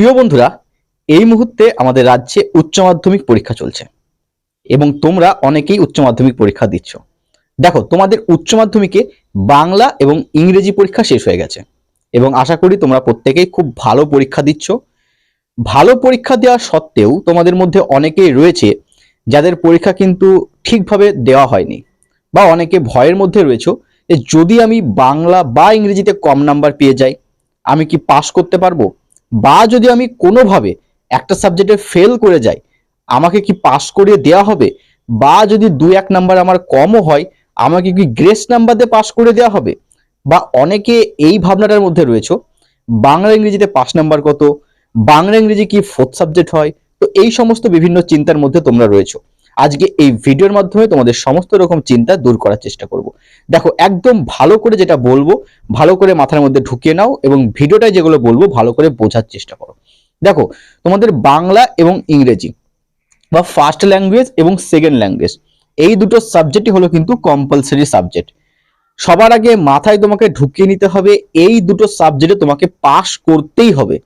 প্রিয় বন্ধুরা, এই মুহূর্তে আমাদের রাজ্যে উচ্চ মাধ্যমিক পরীক্ষা চলছে এবং তোমরা অনেকেই উচ্চ মাধ্যমিক পরীক্ষা দিচ্ছ। দেখো, তোমাদের উচ্চ মাধ্যমিকে বাংলা এবং ইংরেজি পরীক্ষা শেষ হয়ে গেছে এবং আশা করি তোমরা প্রত্যেকেই খুব ভালো পরীক্ষা দিচ্ছ। ভালো পরীক্ষা দেওয়া সত্ত্বেও তোমাদের মধ্যে অনেকেই রয়েছে যাদের পরীক্ষা কিন্তু ঠিকভাবে দেওয়া হয়নি বা অনেকে ভয়ের মধ্যে রয়েছে যে যদি আমি বাংলা বা ইংরেজিতে কম নাম্বার পেয়ে যাই, আমি কি পাশ করতে পারব? বা যদি আমি কোনোভাবে একটা সাবজেক্টে ফেল করে যাই, আমাকে কি পাস করিয়ে দেওয়া হবে? বা যদি দু এক নাম্বার আমার কমও হয়, আমাকে কি গ্রেস নাম্বার দিয়ে পাস করে দেওয়া হবে? বা অনেকে এই ভাবনাটার মধ্যে রয়েছে, বাংলা ইংরেজিতে পাস নাম্বার কত? বাংলা ইংরেজি কি ফোর্থ সাবজেক্ট হয়? তো এই সমস্ত বিভিন্ন চিন্তার মধ্যে তোমরা রয়েছো। আজকে এই ভিডিওর মাধ্যমে তোমাদের সমস্ত রকম চিন্তা দূর করার চেষ্টা করব। দেখো, একদম ভালো করে যেটা বলব, ভালো করে মাথার মধ্যে ঢুকিয়ে নাও এবং ভিডিওটায় যেগুলো বলব, ভালো করে বোঝার চেষ্টা করো। দেখো, তোমাদের বাংলা এবং ইংরেজি বা ফার্স্ট ল্যাঙ্গুয়েজ এবং সেকেন্ড ল্যাঙ্গুয়েজ এই দুটো সাবজেক্টই হলো কিন্তু কম্পালসারি সাবজেক্ট সবার আগে মাথায় তোমাকে ঢুকিয়ে নিতে হবে, এই দুটো সাবজেক্টে তোমাকে পাস করতেই হবে।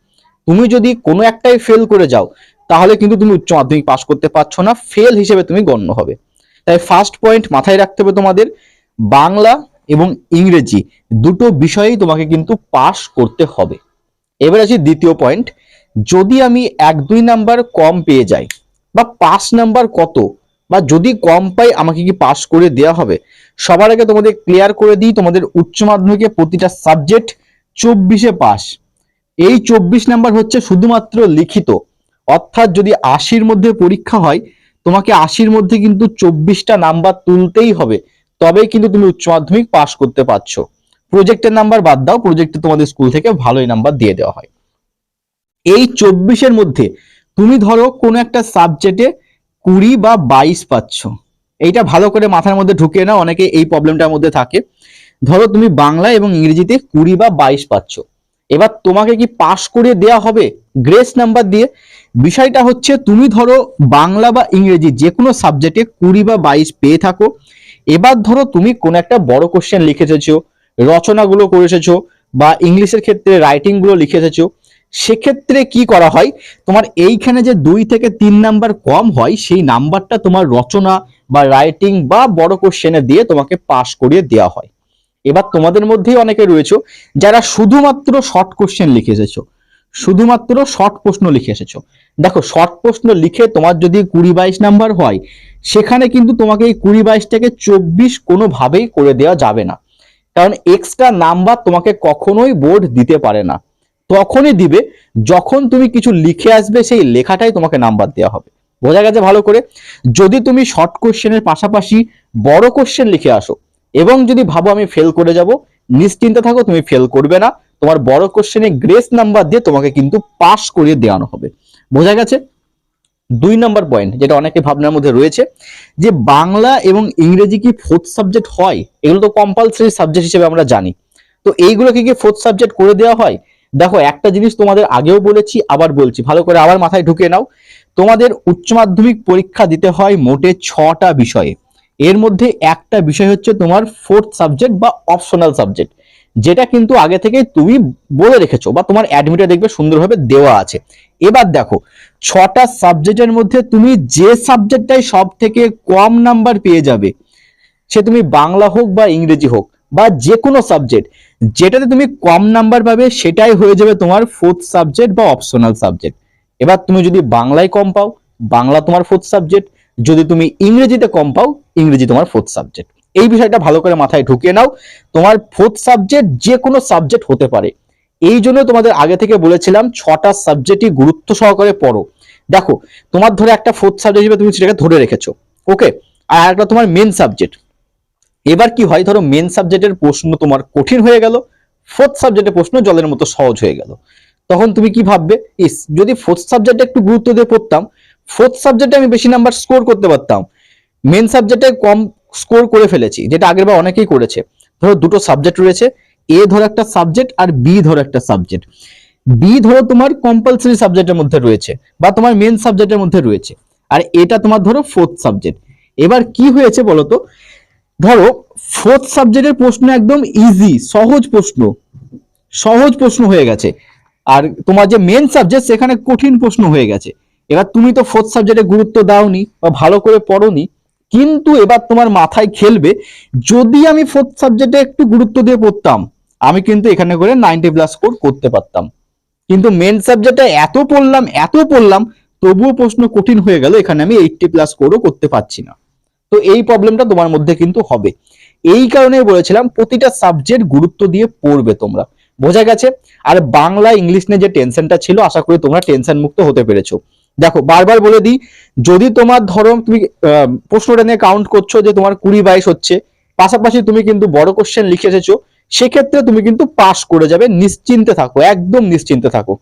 তুমি যদি কোনো একটাই ফেল করে যাও তাহলে কিন্তু তুমি উচ্চ মাধ্যমিক পাস করতে পারছ না ফেল হিসেবে তুমি গণ্য হবে। তাই ফার্স্ট পয়েন্ট মাথায় রাখতে হবে তোমাদের, বাংলা এবং ইংরেজি দুটো বিষয়েই তোমাকে কিন্তু পাশ করতে হবে। এবার আছে দ্বিতীয় পয়েন্ট যদি আমি এক দুই নাম্বার কম পেয়ে যাই, বা পাস নাম্বার কত, বা যদি কম পাই আমাকে কি পাস করে দেওয়া হবে? সবার আগে তোমাদের ক্লিয়ার করে দিই, তোমাদের উচ্চ মাধ্যমিকে প্রতিটা সাবজেক্ট চব্বিশে পাস এই চব্বিশ নাম্বার হচ্ছে শুধুমাত্র লিখিত। অর্থাৎ যদি আশির মধ্যে পরীক্ষা হয়, তোমাকে আশির মধ্যে কিন্তু চব্বিশটা নাম্বার তুলতেই হবে। তবেই কিন্তু তুমি উচ্চ মাধ্যমিক পাশ করতে পারছ। প্রজেক্টের নাম্বার বাদ দাও প্রজেক্টে তোমাদের স্কুল থেকে ভালোই নাম্বার দিয়ে দেওয়া হয়। এই চব্বিশের মধ্যে তুমি ধরো কোনো একটা সাবজেক্টে কুড়ি বা বাইশ পাচ্ছ। এইটা ভালো করে মাথার মধ্যে ঢুকিয়ে নাও, অনেকে এই প্রবলেমটার মধ্যে থাকে। ধরো তুমি বাংলা এবং ইংরেজিতে কুড়ি বা বাইশ পাচ্ছ। এবার তোমাকে কি পাশ করে দেয়া হবে? গ্রেস নাম্বার দিয়ে বিষয়টা হচ্ছে তুমি ধরো বাংলা বা ইংরেজি যে কোনো সাবজেক্টে কুড়ি বা বাইশ পেয়ে থাকো। এবার ধরো তুমি কোনো একটা বড় কোশ্চেন লিখে এসেছ রচনাগুলো করে এসেছ বা ইংলিশের ক্ষেত্রে রাইটিংগুলো লিখে এসেছ সেক্ষেত্রে কি করা হয়? তোমার এইখানে যে দুই থেকে তিন নাম্বার কম হয়, সেই নাম্বারটা তোমার রচনা বা রাইটিং বা বড় কোশ্চেনে দিয়ে তোমাকে পাস করিয়ে দেওয়া হয়। এবার তোমাদের মধ্যেই অনেকে রয়েছে যারা শুধুমাত্র শর্ট কোশ্চেন লিখে এসেছ শুধুমাত্র শর্ট প্রশ্ন লিখে এসেছ। দেখো শর্ট প্রশ্ন লিখে তোমার যদি কুড়ি বাইশ নাম্বার হয়, সেখানে কিন্তু তোমাকে এই কুড়ি বাইশটাকে চব্বিশ কোনোভাবেই করে দেওয়া যাবে না। কারণ এক্সট্রা নাম্বার তোমাকে কখনোই বোর্ড দিতে পারে না। তখনই দিবে যখন তুমি কিছু লিখে আসবে, সেই লেখাটাই তোমাকে নাম্বার দেওয়া হবে। বোঝা গেছে ভালো করে? যদি তুমি শর্ট কোশ্চেনের পাশাপাশি বড় কোশ্চেন লিখে আসো, এবং যদি ভাবো আমি ফেল করে যাব, নিশ্চিন্তে থাকো, তুমি ফেল করবে না। তোমার বড় কোশ্চেনে গ্রেস নাম্বার দিয়ে তোমাকে কিন্তু পাস করিয়ে দেওয়ানো হবে। বোঝা গেছে? দুই নম্বর পয়েন্ট যেটা অনেকে ভাবনার মধ্যে রয়েছে, যে বাংলা এবং ইংরেজি কি ফোর্থ সাবজেক্ট হয়? এগুলো তো কম্পালসারি সাবজেক্ট হিসেবে আমরা জানি। তো এইগুলোকে কি ফোর্থ সাবজেক্ট করে দেওয়া হয়? দেখো, একটা জিনিস তোমাদের আগেও বলেছি, আবার বলছি। ভালো করে আবার মাথায় ঢুকে নাও। তোমাদের উচ্চ মাধ্যমিক পরীক্ষা দিতে হয় মোটে ছটা বিষয়ে। এর মধ্যে একটা বিষয় হচ্ছে তোমার ফোর্থ সাবজেক্ট বা অপশনাল সাবজেক্ট যেটা কিন্তু আগে থেকে তুমি বলে রেখেছো বা তোমার অ্যাডমিটে দেখবে সুন্দরভাবে দেওয়া আছে। এবার দেখো, ছটা সাবজেক্টের মধ্যে তুমি যে সাবজেক্টটাই সব থেকে কম নাম্বার পেয়ে যাবে, সে তুমি বাংলা হোক বা ইংরেজি হোক বা যে কোনো সাবজেক্ট যেটাতে তুমি কম নাম্বার পাবে সেটাই হয়ে যাবে তোমার ফোর্থ সাবজেক্ট বা অপশনাল সাবজেক্ট এবার তুমি যদি বাংলায় কম পাও, বাংলা তোমার ফোর্থ সাবজেক্ট যদি তুমি ইংরেজিতে কম পাও, ইংরেজি তোমার ফোর্থ সাবজেক্ট এই বিষয়টা ভালো করে মাথায় ঢুকিয়ে নাও। তোমার ফোর্থ সাবজেক্ট যে কোনো সাবজেক্ট হতে পারে। এই জন্য তোমাদের আগে থেকে বলেছিলাম, ছটা সাবজেক্টই গুরুত্ব সহকারে পড়ো। দেখো, তোমার ধরে একটা ফোর্থ সাবজেক্ট হিসেবে তুমি সেটাকে ধরে রেখেছো। ওকে আর একটা তোমার মেন সাবজেক্ট এবার কি হয়? ধরো মেন সাবজেক্টের প্রশ্ন তোমার কঠিন হয়ে গেল ফোর্থ সাবজেক্টের প্রশ্ন জলের মতো সহজ হয়ে গেল। তখন তুমি কি ভাববে? ইস, যদি ফোর্থ সাবজেক্টে একটু গুরুত্ব দিয়ে পড়তাম ফোর্থ সাবজেক্টে আমি বেশি নাম্বার স্কোর করতে পারতাম। মেন সাবজেক্টে কম স্কোর করে ফেলেছি, যেটা আগের বার অনেকেই করেছে। ধরো দুটো সাবজেক্ট রয়েছে এ ধরো একটা সাবজেক্ট আর বি ধরো একটা সাবজেক্ট বি ধরো তোমার কম্পালসারি সাবজেক্টের মধ্যে রয়েছে বা তোমার মেন সাবজেক্টের মধ্যে রয়েছে, আর এটা তোমার ধরো ফোর্থ সাবজেক্ট এবার কি হয়েছে বলতো ধরো ফোর্থ সাবজেক্টের প্রশ্ন একদম ইজি সহজ প্রশ্ন সহজ প্রশ্ন হয়ে গেছে। আর তোমার যে মেন সাবজেক্ট সেখানে কঠিন প্রশ্ন হয়ে গেছে। এবার তুমি তো ফোর্থ সাবজেক্টে গুরুত্ব দাওনি বা ভালো করে পড়োনি কিন্তু এবার তোমার মাথায় খেলবে, যদি আমি ফোর্থ সাবজেক্টে একটু গুরুত্ব দিয়ে পড়তাম, আমি কিন্তু এখানে করে নাইনটি প্লাস স্কোর করতে পারতাম। কিন্তু মেন সাবজেক্টে এত পড়লাম এত পড়লাম, তবুও প্রশ্ন কঠিন হয়ে গেল, এখানে আমি এইটটি প্লাস স্কোরও করতে পারছি না। তো এই প্রবলেমটা তোমার মধ্যে কিন্তু হবে। এই কারণে বলেছিলাম, প্রতিটা সাবজেক্ট গুরুত্ব দিয়ে পড়বে তোমরা। বোঝা গেছে? আর বাংলা, ইংলিশ নিয়ে যে টেনশনটা ছিল, আশা করি তোমরা টেনশন মুক্ত হতে পেরেছ। দেখো, বারবার বলে দিই, যদি তোমার ধরো তুমি প্রশ্নটা নিয়ে কাউন্ট করছ যে তোমার কুড়ি বাইশ হচ্ছে, পাশাপাশি তুমি কিন্তু বড় কোশ্চেন লিখে এসেছ, সেক্ষেত্রে তুমি কিন্তু পাশ করে যাবে, নিশ্চিন্তে থাকো, একদম নিশ্চিন্তে থাকো।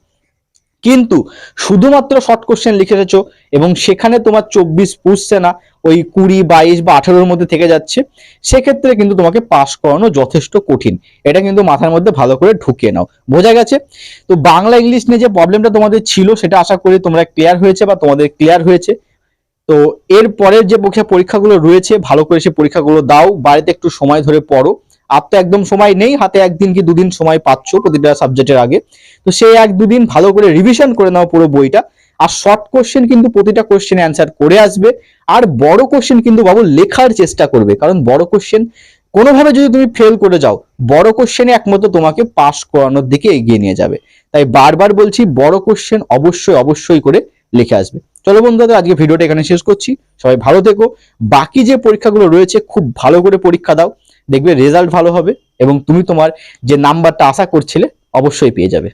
কিন্তু শুধুমাত্র শর্ট কোশ্চেন লিখে এসেছ এবং সেখানে তোমার চব্বিশ পুষছে না, ওই কুড়ি, বাইশ বা আঠারোর মধ্যে থেকে যাচ্ছে, সেক্ষেত্রে কিন্তু তোমাকে পাশ করানো যথেষ্ট কঠিন। এটা কিন্তু মাথার মধ্যে ভালো করে ঢুকিয়ে নাও। বোঝা গেছে? তো বাংলা ইংলিশ নিয়ে যে প্রবলেমটা তোমাদের ছিল, সেটা আশা করি তোমরা ক্লিয়ার হয়েছে বা তোমাদের ক্লিয়ার হয়েছে। তো এর পরের যে পরীক্ষা পরীক্ষাগুলো রয়েছে, ভালো করে সে পরীক্ষাগুলো দাও, বাড়িতে একটু সময় ধরে পড়ো। আর তো একদম সময় নেই, হাতে একদিন কি দুদিন সময় পাচ্ছ প্রতিটা সাবজেক্টের আগে। তো সেই এক দুদিন ভালো করে রিভিশন করে নাও পুরো বইটা। আর শর্ট কোশ্চেন কিন্তু প্রতিটা কোশ্চেন অ্যান্সার করে আসবে। আর বড় কোশ্চেন কিন্তু বাবু লেখার চেষ্টা করবে। কারণ বড় কোশ্চেন কোনোভাবে যদি তুমি ফেল করে যাও, বড় কোশ্চেনে একমাত্র তোমাকে পাস করানোর দিকে এগিয়ে নিয়ে যাবে। তাই বারবার বলছি, বড় কোশ্চেন অবশ্যই অবশ্যই করে লিখে আসবে। চলো বন্ধুরা, আজকে ভিডিওটা এখানে শেষ করছি। সবাই ভালো থেকো। বাকি যে পরীক্ষাগুলো রয়েছে, খুব ভালো করে পরীক্ষা দাও। দেখবে রেজাল্ট ভালো হবে এবং তুমি তোমার যে নাম্বারটা আশা করছিলে অবশ্যই পেয়ে যাবে।